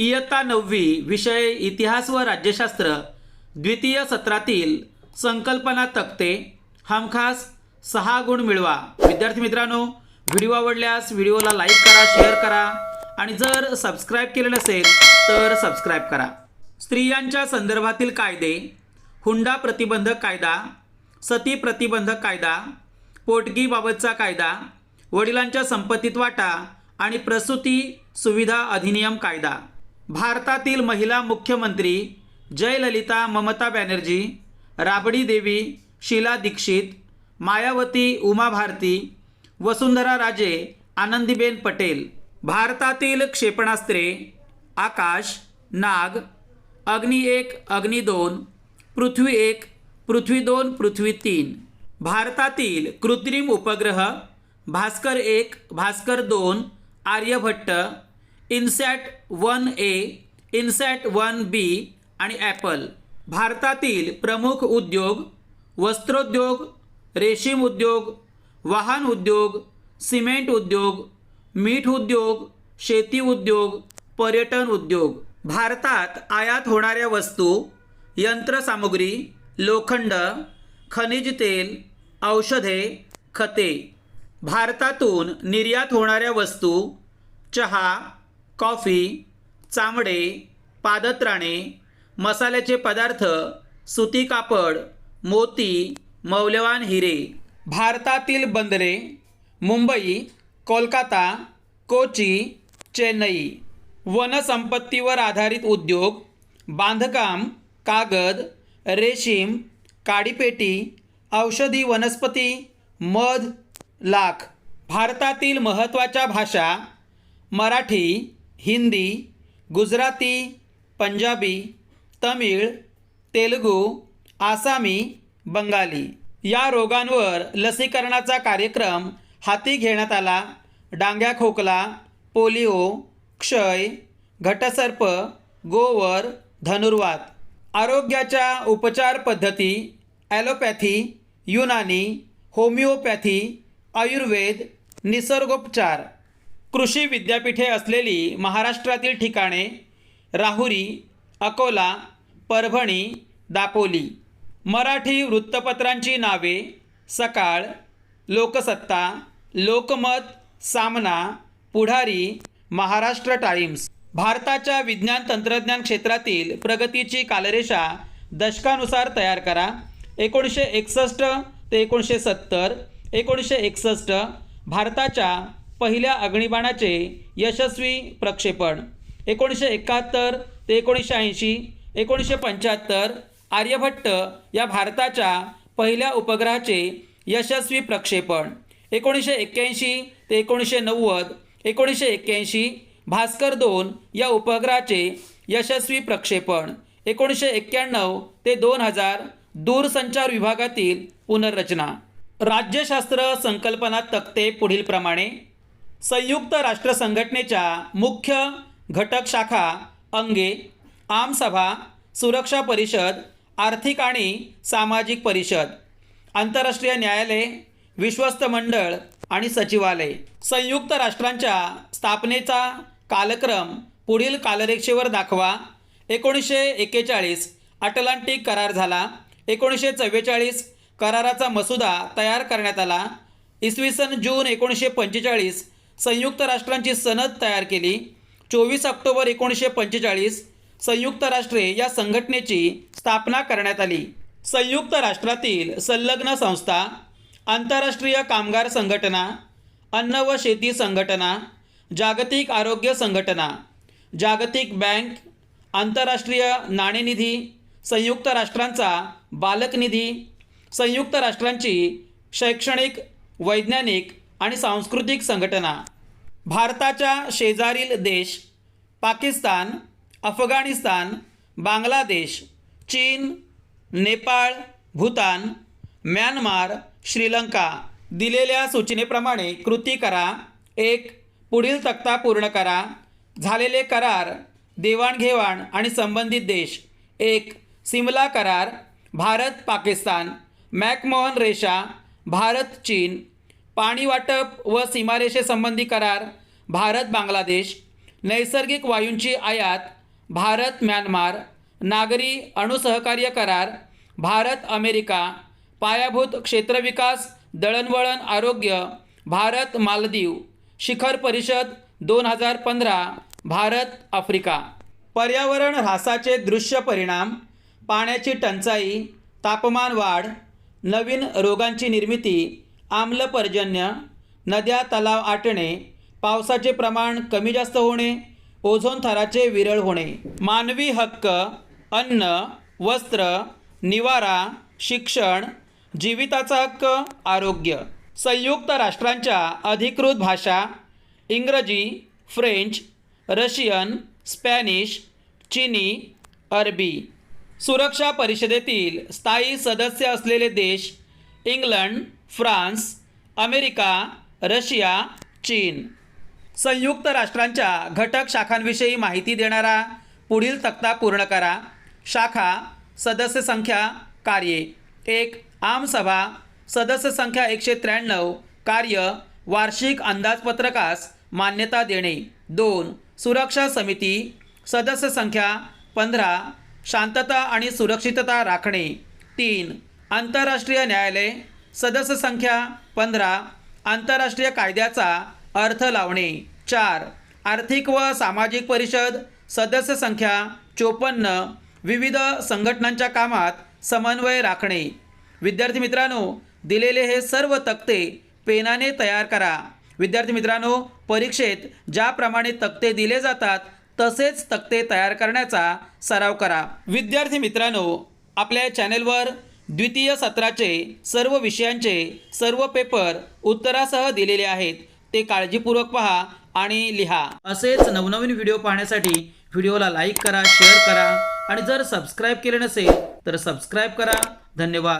इयत्ता नववी विषय इतिहास व राज्यशास्त्र द्वितीय सत्रातील संकल्पना तक्ते हमखास सहा गुण मिळवा. विद्यार्थी मित्रांनो व्हिडिओ आवडल्यास व्हिडिओला लाईक करा शेअर करा आणि जर सबस्क्राईब केले नसेल तर सबस्क्राईब करा. स्त्रियांच्या संदर्भातील कायदे हुंडा प्रतिबंधक कायदा सती प्रतिबंधक कायदा पोटगीबाबतचा कायदा वडिलांच्या संपत्तीत वाटा आणि प्रसूती सुविधा अधिनियम कायदा. भारतातील महिला मुख्यमंत्री जयललिता ममता बॅनर्जी राबडी देवी शीला दीक्षित मायावती उमा भारती वसुंधरा राजे आनंदीबेन पटेल. भारतातील क्षेपणास्त्रे आकाश नाग अग्नी एक अग्नी दोन पृथ्वी एक पृथ्वी दोन पृथ्वी तीन. भारतातील कृत्रिम उपग्रह भास्कर एक भास्कर दोन Aryabhata INSAT one A INSAT one B आणि ॲपल. भारतातील प्रमुख उद्योग वस्त्रोद्योग रेशीम उद्योग वाहन उद्योग सिमेंट उद्योग मीठ उद्योग शेती उद्योग पर्यटन उद्योग. भारतात आयात होणाऱ्या वस्तू यंत्रसामुग्री लोखंड खनिज तेल औषधे खते. भारतातून निर्यात होणाऱ्या वस्तू चहा कॉफी चामडे पादत्राणे मसाल्याचे पदार्थ सुती कापड मोती मौल्यवान हिरे. भारतातील बंदरे मुंबई कोलकाता कोची चेन्नई. वनसंपत्तीवर आधारित उद्योग बांधकाम कागद रेशीम काडीपेटी औषधी वनस्पती मध लाख. भारतातील महत्त्वाच्या भाषा मराठी हिंदी गुजराती पंजाबी तमिळ तेलगू आसामी बंगाली या रोगांवर लसीकरणाचा कार्यक्रम हाती घेण्यात आला. डांग्या खोकला पोलिओ क्षय घटसर्प गोवर धनुर्वात. आरोग्याच्या उपचार पद्धती ॲलोपॅथी युनानी होमिओपॅथी आयुर्वेद निसर्गोपचार कृषी विद्यापीठे असलेली महाराष्ट्रातील ठिकाणे राहुरी अकोला परभणी दापोली. मराठी वृत्तपत्रांची नावे सकाळ लोकसत्ता लोकमत सामना पुढारी महाराष्ट्र टाइम्स. भारताच्या विज्ञान तंत्रज्ञान क्षेत्रातील प्रगतीची कालरेषा दशकानुसार तयार करा. एकोणीसशे एकसष्ट ते एकोणीसशे सत्तर एकोणीसशे एकसष्ट भारताच्या पहिल्या अग्निबाणाचे यशस्वी प्रक्षेपण. एकोणीसशे एकाहत्तर ते एकोणीसशे ऐंशी एकोणीसशे पंच्याहत्तर आर्यभट्ट या भारताच्या पहिल्या उपग्रहाचे यशस्वी प्रक्षेपण. एकोणीसशे एक्क्याऐंशी ते एकोणीसशे नव्वद एकोणीसशे एक्क्याऐंशी भास्कर दोन या उपग्रहाचे यशस्वी प्रक्षेपण. एकोणीसशे एक्क्याण्णव ते दोन हजार दूरसंचार विभागातील पुनर्रचना. राज्यशास्त्र संकल्पना तक्ते पुढीलप्रमाणे. संयुक्त राष्ट्र संघटनेच्या मुख्य घटक शाखा अंगे आमसभा सुरक्षा परिषद आर्थिक आणि सामाजिक परिषद आंतरराष्ट्रीय न्यायालय विश्वस्त मंडळ आणि सचिवालय. संयुक्त राष्ट्रांच्या स्थापनेचा कालक्रम पुढील कालरेक्षेवर दाखवा. एकोणीसशे एक्केचाळीस अटलांटिक करार झाला. एकोणीसशे चव्वेचाळीस कराराचा मसुदा तयार करण्यात आला. इसवी सन जून एकोणीसशे पंचेचाळीस संयुक्त राष्ट्रांची सनद तयार केली. चोवीस ऑक्टोबर एकोणीसशे पंचेचाळीस संयुक्त राष्ट्रे या संघटनेची स्थापना करण्यात आली. संयुक्त राष्ट्रातील संलग्न संस्था आंतरराष्ट्रीय कामगार संघटना अन्न व शेती संघटना जागतिक आरोग्य संघटना जागतिक बँक आंतरराष्ट्रीय नाणेनिधी संयुक्त राष्ट्रांचा बालक निधी संयुक्त राष्ट्रांची शैक्षणिक वैज्ञानिक आणि सांस्कृतिक संघटना. भारताच्या शेजारील देश पाकिस्तान अफगाणिस्तान बांगलादेश चीन नेपाळ भूतान म्यानमार श्रीलंका दिलेल्या सूचनेप्रमाणे कृती करा. एक पुढील तक्ता पूर्ण करा. झालेले करार देवाणघेवाण आणि संबंधित देश. एक सिमला करार भारत पाकिस्तान मॅकमोहन रेषा भारत चीन पाणी वाटप व सीमारेषेसंबंधी करार भारत बांगलादेश नैसर्गिक वायूंची आयात भारत म्यानमार नागरी अणुसहकार्य करार भारत अमेरिका पायाभूत क्षेत्रविकास दळणवळण आरोग्य भारत मालदीव शिखर परिषद दोन हजार पंधरा भारत आफ्रिका. पर्यावरण ऱ्हासाचे दृश्य परिणाम पाण्याची टंचाई तापमान वाढ नवीन रोगांची निर्मिती आम्ल पर्जन्य नद्या तलाव आटणे पावसाचे प्रमाण कमी जास्त होणे ओझोन थराचे विरळ होणे. मानवी हक्क अन्न वस्त्र निवारा शिक्षण जीविताचा हक्क आरोग्य. संयुक्त राष्ट्रांच्या अधिकृत भाषा इंग्रजी फ्रेंच रशियन स्पॅनिश चिनी अरबी. सुरक्षा परिषदेतील स्थायी सदस्य असलेले देश इंग्लंड फ्रान्स अमेरिका रशिया चीन. संयुक्त राष्ट्रांच्या घटक शाखांविषयी माहिती देणारा पुढील तक्ता पूर्ण करा. शाखा सदस्य संख्या कार्ये. एक आमसभा सदस्य संख्या एकशे त्र्याण्णव कार्य वार्षिक अंदाजपत्रकास मान्यता देणे. दोन सुरक्षा समिती सदस्य संख्या पंधरा शांतता आणि सुरक्षितता राखणे. तीन आंतरराष्ट्रीय न्यायालय सदस्य संख्या पंधरा आंतरराष्ट्रीय कायद्याचा अर्थ लावणे. चार आर्थिक व सामाजिक परिषद सदस्य संख्या चोपन्न विविध संघटनांच्या कामात समन्वय राखणे. विद्यार्थी मित्रांनो दिलेले हे सर्व तक्ते पेनाने तयार करा. विद्यार्थी मित्रांनो परीक्षेत ज्याप्रमाणे तक्ते दिले जातात तसेच तक्ते तयार करण्याचा सराव करा. विद्यार्थी मित्रांनो आपल्या चॅनेलवर द्वितीय सत्राचे सर्व विषयांचे सर्व पेपर उत्तरासह दिलेले आहेत. ते काळजीपूर्वक पहा आणि लिहा. असेच नवनवीन व्हिडिओ पाहण्यासाठी व्हिडिओला लाईक करा शेअर करा आणि जर सबस्क्राईब केले नसेल तर सबस्क्राईब करा. धन्यवाद.